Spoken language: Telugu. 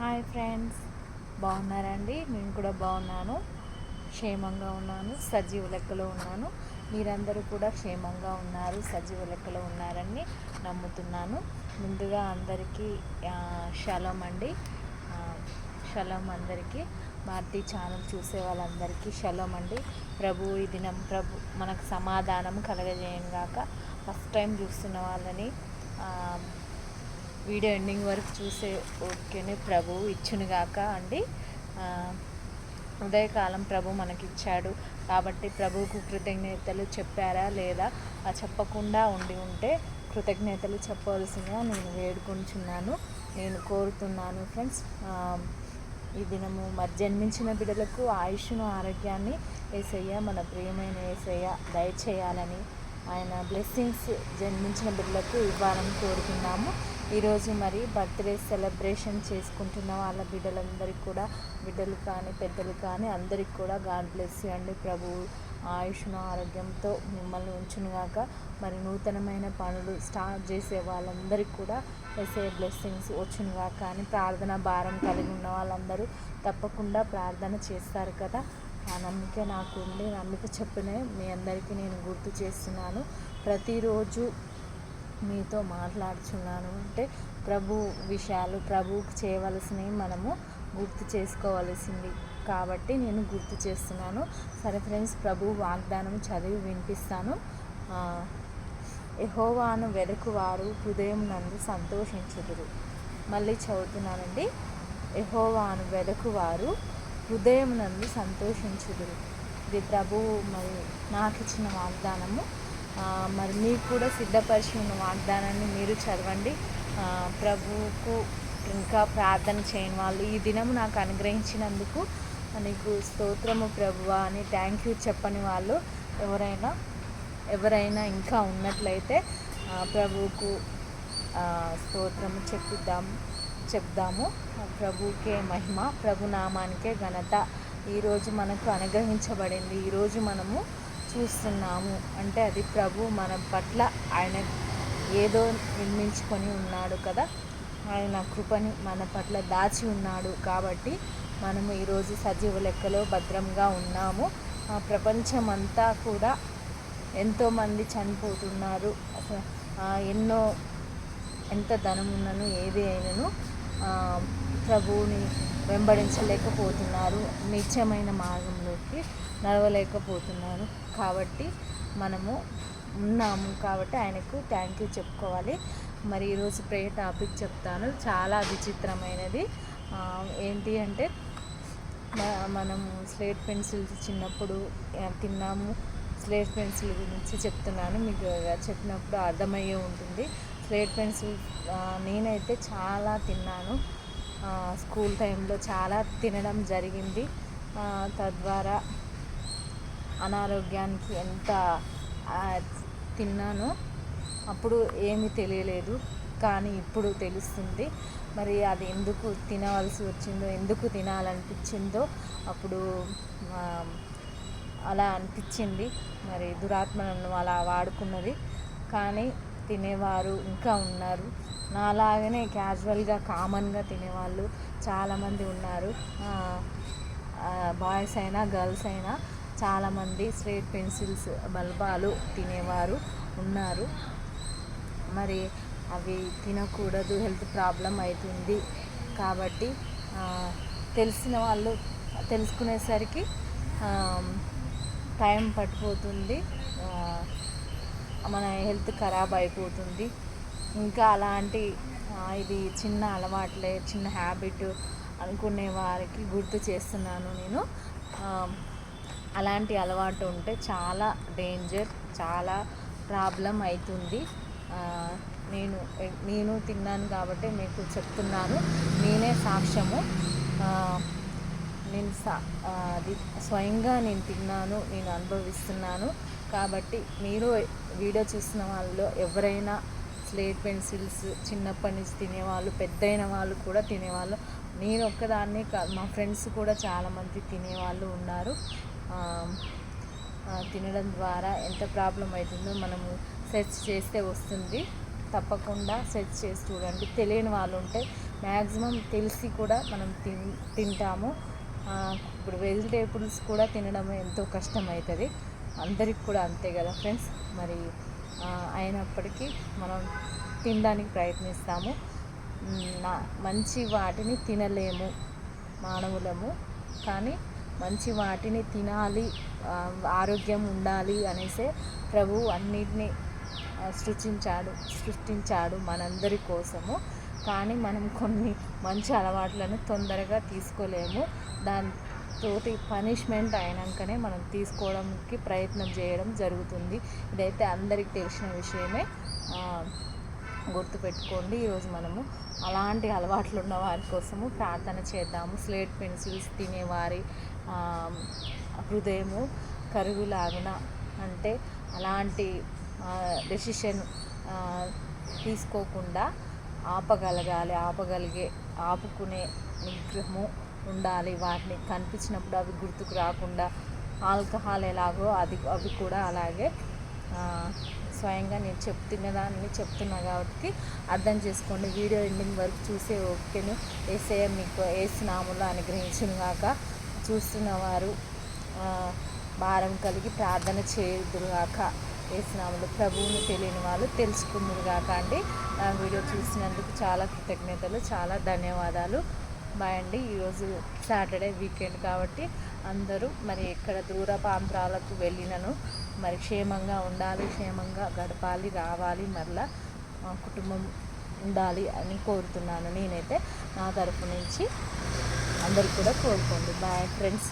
హాయ్ ఫ్రెండ్స్ బాగున్నారండి? నేను కూడా బాగున్నాను. క్షేమంగా ఉన్నాను సజీవ లెక్కలో ఉన్నాను. మీరందరూ కూడా క్షేమంగా ఉన్నారు సజీవ లెక్కలో ఉన్నారని నమ్ముతున్నాను. ముందుగా అందరికీ షలం అండి. షలం అందరికీ మార్తి ఛానల్ చూసే వాళ్ళందరికీ షలం అండి. ప్రభు ఈ దినం ప్రభు మనకు సమాధానం కలగజేయంగాక ఫస్ట్ టైం చూస్తున్న వాళ్ళని వీడియో ఎండింగ్ వరకు చూసే ఓకేనే ప్రభు ఇచ్చునుగాక అండి. ఉదయకాలం ప్రభు మనకిచ్చాడు. కాబట్టి ప్రభువుకు కృతజ్ఞతలు చెప్పారా లేదా? చెప్పకుండా ఉండి ఉంటే కృతజ్ఞతలు చెప్పవలసిందిగా నేను వేడుకుంటున్నాను నేను కోరుతున్నాను ఫ్రెండ్స్ ఈ దినము మరి జన్మించిన బిడ్డలకు ఆయుష్ను ఆరోగ్యాన్ని ఏసయ్య మన ప్రియమైన ఏసయ్య దయచేయాలని ఆయన బ్లెస్సింగ్స్ జన్మించిన బిడ్డలకు ఇవ్వాలని కోరుతున్నాము. ఈరోజు మరి బర్త్డే సెలబ్రేషన్ చేసుకుంటున్న వాళ్ళ బిడ్డలందరికీ కూడా బిడ్డలు కానీ పెద్దలు కానీ అందరికీ కూడా గాడ్ బ్లెస్ అండి ప్రభు ఆయుష్ను ఆరోగ్యంతో మిమ్మల్ని ఉంచునుగాక. మరి నూతనమైన పనులు స్టార్ట్ చేసే వాళ్ళందరికీ కూడా ఎస్ఏ బ్లెస్సింగ్స్ వచ్చునుగాక అని ప్రార్థన భారం కలిగి ఉన్న వాళ్ళందరూ తప్పకుండా ప్రార్థన చేస్తారు కదా. ఆ నమ్మిక నాకు ఉండి నమ్మిక చెప్పినే మీ అందరికీ నేను గుర్తు చేస్తున్నాను. ప్రతిరోజు మీతో మాట్లాడుచున్నాను. అంటే ప్రభు విషయాలు ప్రభువుకి చేయవలసినవి మనము గుర్తు చేసుకోవలసింది. కాబట్టి నేను గుర్తు చేస్తున్నాను. సరే ఫ్రెండ్స్ ప్రభు వాగ్దానం చదివి వినిపిస్తాను. ఎహోవాను వెదకువారు హృదయం నందు సంతోషించుదురు. మళ్ళీ చదువుతున్నానండి. ఎహోవాను వెదకువారు హృదయం నందు సంతోషించుదురు. ఇది ప్రభువు మరి నాకు ఇచ్చిన వాగ్దానము. మరి మీకు కూడా సిద్ధపరిచి ఉన్న వాగ్దానాన్ని మీరు చదవండి. ప్రభువుకు ఇంకా ప్రార్థన చేయని వాళ్ళు ఈ దినము నాకు అనుగ్రహించినందుకు నీకు స్తోత్రము ప్రభువా అని థ్యాంక్ యూ చెప్పని వాళ్ళు ఎవరైనా ఎవరైనా ఇంకా ఉన్నట్లయితే ప్రభువుకు స్తోత్రము చెప్పిద్దాం చెప్దాము. ప్రభుకే మహిమ ప్రభునామానికే ఘనత. ఈరోజు మనకు అనుగ్రహించబడింది. ఈరోజు మనము చూస్తున్నాము. అంటే అది ప్రభు మన పట్ల ఆయన ఏదో నిర్మించుకొని ఉన్నాడు కదా. ఆయన కృపని మన పట్ల దాచి ఉన్నాడు కాబట్టి మనము ఈరోజు సజీవ లెక్కలో భద్రంగా ఉన్నాము. ప్రపంచమంతా కూడా ఎంతోమంది చనిపోతున్నారు. ఎన్నో ఎంత ధనం ఉన్నను ఏది అయినను ప్రభువుని వెంబడించలేకపోతున్నారు. నిత్యమైన మార్గంలోకి నడవలేకపోతున్నారు. కాబట్టి మనము ఉన్నాము కాబట్టి ఆయనకు థ్యాంక్ యూ చెప్పుకోవాలి. మరి ఈరోజు ప్రే టాపిక్ చెప్తాను. చాలా విచిత్రమైనది. ఏంటి అంటే మనం స్లేట్ పెన్సిల్స్ చిన్నప్పుడు తిన్నాము. స్లేట్ పెన్సిల్ గురించి చెప్తున్నాను. మీకు చెప్పినప్పుడు అర్థమయ్యే ఉంటుంది. స్లేట్ పెన్సిల్ నేనైతే చాలా తిన్నాను. స్కూల్ టైంలో చాలా తినడం జరిగింది. తద్వారా అనారోగ్యానికి ఎంత తిన్నానో అప్పుడు ఏమీ తెలియలేదు కానీ ఇప్పుడు తెలుస్తుంది. మరి అది ఎందుకు తినవలసి వచ్చిందో ఎందుకు తినాలనిపించిందో అప్పుడు అలా అనిపించింది. మరి దురాత్మలను అలా వాడుకున్నది. కానీ తినేవారు ఇంకా ఉన్నారు. నాలాగనే క్యాజువల్గా కామన్గా తినేవాళ్ళు చాలామంది ఉన్నారు. బాయ్స్ అయినా గర్ల్స్ అయినా చాలామంది స్ట్రేట్ పెన్సిల్స్ బల్బాలు తినేవారు ఉన్నారు. మరి అవి తినకూడదు హెల్త్ ప్రాబ్లం అవుతుంది కాబట్టి తెలిసిన వాళ్ళు తెలుసుకునేసరికి టైం పట్టిపోతుంది. మన హెల్త్ ఖరాబ్ అయిపోతుంది. ఇంకా అలాంటి ఇది చిన్న అలవాట్లే చిన్న హ్యాబిట్ అనుకునే వారికి గుర్తు చేస్తున్నాను నేను. అలాంటి అలవాటు ఉంటే చాలా డేంజర్ చాలా ప్రాబ్లం అవుతుంది నేను నేను తిన్నాను కాబట్టి మీకు చెప్తున్నాను. నేనే సాక్ష్యము. నేను సా అది స్వయంగా నేను తిన్నాను నేను అనుభవిస్తున్నాను. కాబట్టి మీరు వీడియో చూసిన వాళ్ళు ఎవరైనా స్లేట్ పెన్సిల్స్ చిన్నప్పటి నుంచి తినేవాళ్ళు పెద్దయిన వాళ్ళు కూడా తినేవాళ్ళు. నేను ఒక్కదాన్నే కాదు మా ఫ్రెండ్స్ కూడా చాలామంది తినేవాళ్ళు ఉన్నారు. తినడం ద్వారా ఎంత ప్రాబ్లం అవుతుందో మనము సెర్చ్ చేస్తే వస్తుంది. తప్పకుండా సెర్చ్ చేసి చూడండి. తెలియని వాళ్ళు ఉంటే మ్యాక్సిమం తెలిసి కూడా మనం తిన్ తింటాము. ఇప్పుడు వెజిటేబుల్స్ కూడా తినడం ఎంతో కష్టమవుతుంది అందరికి కూడా అంతే కదా ఫ్రెండ్స్? మరి అయినప్పటికీ మనం తినడానికి ప్రయత్నిస్తాము. నా మంచి వాటిని తినలేము మానవులము. కానీ మంచి వాటిని తినాలి ఆరోగ్యం ఉండాలి అనేసే ప్రభు అన్నిటినీ సృష్టించాడు సృష్టించాడు మనందరి కోసము. కానీ మనం కొన్ని మంచి అలవాట్లను తొందరగా తీసుకోలేము. దాని తోటి పనిష్మెంట్ అయినాకనే మనం తీసుకోవడానికి ప్రయత్నం చేయడం జరుగుతుంది. ఇదైతే అందరికీ తెలిసిన విషయమే. గుర్తుపెట్టుకోండి ఈరోజు మనము అలాంటి అలవాట్లు ఉన్న వారి కోసము ప్రార్థన చేద్దాము. స్లేట్ పెన్సిల్స్ తినేవారి హృదయము కరుగులాగున అంటే అలాంటి డెసిషన్ తీసుకోకుండా ఆపగలగాలి. ఆపగలిగే ఆపుకునే నిగ్రహము ఉండాలి. వాటిని కనిపించినప్పుడు అవి గుర్తుకు రాకుండా ఆల్కహాల్ ఎలాగో అది అవి కూడా అలాగే స్వయంగా నేను చెప్తున్న దాన్ని చెప్తున్నా కాబట్టి అర్థం చేసుకోండి. వీడియో ఎండింగ్ వరకు చూసే ఓకేను ఏసే మీకు ఏసునాములు అనుగ్రహించిన గాక చూస్తున్న భారం కలిగి ప్రార్థన చేయుదురుగాక. ఏసునాములు ప్రభువుని తెలియని వాళ్ళు తెలుసుకుందరు కాక అండి వీడియో చూసినందుకు చాలా కృతజ్ఞతలు చాలా ధన్యవాదాలు. బాయ్ అండి. ఈరోజు సాటర్డే వీకెండ్ కాబట్టి అందరూ మరి ఎక్కడ దూర ప్రాంతాలకు వెళ్ళినను మరి క్షేమంగా ఉండాలి క్షేమంగా గడపాలి రావాలి మరలా మా కుటుంబం ఉండాలి అని కోరుతున్నాను. నేనైతే నా తరపు నుంచి అందరు కూడా కోరుకోండి. Bye friends